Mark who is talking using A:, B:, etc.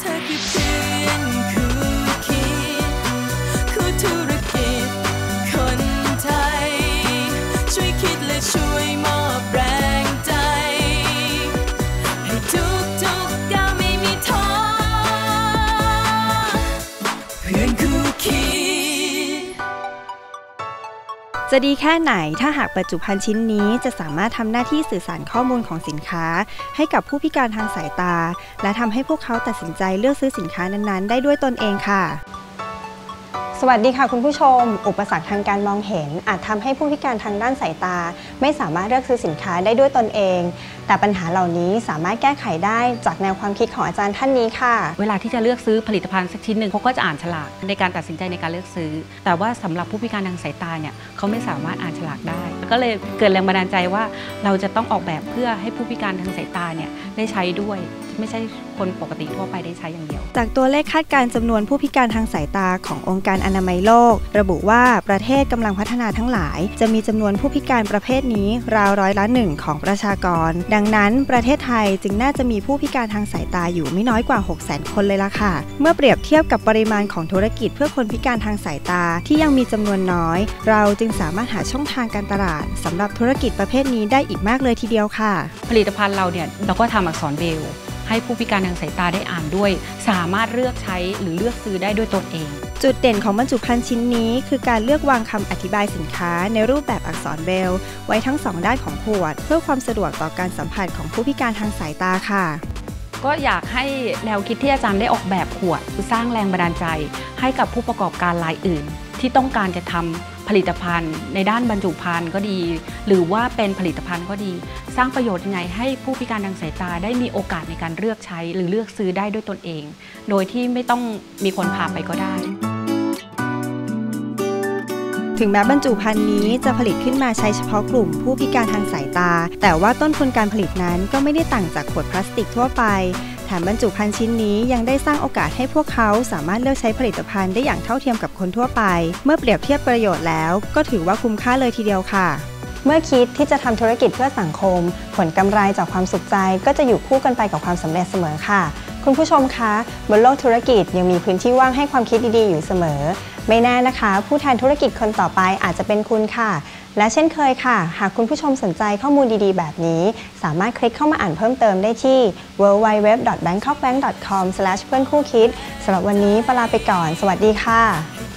A: เธอคือเพื่อนคู่คิดคู่ธุรกิจคนไทย ช่วยคิดและช่วยมอง จะ
B: ดีแค่ไหนถ้าหากบรรจุภัณฑ์ชิ้นนี้จะสามารถทำหน้าที่สื่อสารข้อมูลของสินค้า ให้กับผู้พิการทางสายตา และทำให้พวกเขาตัดสินใจเลือกซื้อสินค้านั้นๆ ได้ด้วยตนเองค่ะ สวัสดีค่ะคุณผู้ชม อุปสรรคทางการมองเห็น อาจทำให้ผู้พิการทางด้านสายตา ไม่สามารถเลือกซื้อสินค้าได้ด้วยตนเอง แต่ปัญหาเหล่านี้สามารถแก้ไขได้จากแนวความคิดของอาจารย์ท่านนี้ค่ะ
C: เวลาที่จะเลือกซื้อผลิตภัณฑ์สักชิ้นหนึ่งเขาก็จะอ่านฉลากในการตัดสินใจในการเลือกซื้อ แต่ว่าสำหรับผู้พิการทางสายตาเนี่ยเขาไม่สามารถอ่านฉลากได้ ก็เลยเกิดแรงบันดาลใจว่าเราจะต้องออกแบบเพื่อให้ผู้พิการทางสายตาเนี่ยได้ใช้ด้วย ไม่ใช่คนปกติทั่วไปได้ใช้อย่างเดียว
B: จากตัวเลขคาดการณ์จำนวนผู้พิการทางสายตาขององค์การอนามัยโลก ระบุว่าประเทศกำลังพัฒนาทั้งหลาย จะมีจำนวนผู้พิการประเภทนี้ราวร้อยละหนึ่งของประชากร ดังนั้นประเทศไทยจึงน่าจะมีผู้พิการทางสายตาอยู่ไม่น้อยกว่า 6 0 0 0 0 0คนเลยล่ะค่ะ เมื่อเปรียบเทียบกับปริมาณของธุรกิจเพื่อคนพิการทางสายตาที่ยังมีจำนวนน้อย เราจึงสามารถหาช่องทางการตลาดสำหรับธุรกิจประเภทนี้ได้อีกมากเลยทีเดียวค่ะ
C: ผลิตภัณฑ์เราเนี่ยเราก็ทำอักษรเบรลล์ ให้ผู้พิการทางสายตาได้อ่านด้วย สามารถเลือกใช้หรือเลือกซื้อได้ด้วยตนเอง
B: จุดเด่นของบรรจุภัณฑ์ชิ้นนี้ คือการเลือกวางคำอธิบายสินค้าในรูปแบบอักษรเบรลล์ไว้ทั้งสองด้านของขวด เพื่อความสะดวกต่อการสัมผัสของผู้พิการทางสายตาค่ะ
C: ก็อยากให้แนวคิดที่อาจารย์ได้ออกแบบขวดสร้างแรงบันดาลใจ ให้กับผู้ประกอบการรายอื่น ที่ต้องการจะทำ ผลิตภัณฑ์ ในด้านบรรจุภัณฑ์ก็ดี หรือว่าเป็นผลิตภัณฑ์ก็ดี สร้างประโยชน์ยังไงให้ผู้พิการทางสายตาได้มีโอกาสในการเลือกใช้ หรือเลือกซื้อได้ด้วยตนเอง โดยที่ไม่ต้องมีคนพาไปก็ได้
B: ถึงแม้บรรจุภัณฑ์นี้จะผลิตขึ้นมาใช้เฉพาะกลุ่มผู้พิการทางสายตา แต่ว่าต้นทุนการผลิตนั้นก็ไม่ได้ต่างจากขวดพลาสติกทั่วไป แถมบรรจุภัณฑ์ชิ้นนี้ยังได้สร้างโอกาสให้พวกเขาสามารถเลือกใช้ผลิตภัณฑ์ได้อย่างเท่าเทียมกับคนทั่วไป เมื่อเปรียบเทียบประโยชน์แล้ว ก็ถือว่าคุ้มค่าเลยทีเดียวค่ะ เมื่อคิดที่จะทำธุรกิจเพื่อสังคม ผลกำไรจากความสุขใจก็จะอยู่คู่กันไปกับความสำเร็จเสมอค่ะ คุณผู้ชมคะ บนโลกธุรกิจยังมีพื้นที่ว่างให้ความคิดดีๆอยู่เสมอ ไม่แน่นะคะ ผู้แทนธุรกิจคนต่อไปอาจจะเป็นคุณค่ะ และเช่นเคยค่ะ หากคุณผู้ชมสนใจข้อมูลดีๆ แบบนี้ สามารถคลิกเข้ามาอ่านเพิ่มเติมได้ที่ www.bangkokbank.com เพื่อนคู่คิดสำหรับวันนี้ปลาไปก่อน สวัสดีค่ะ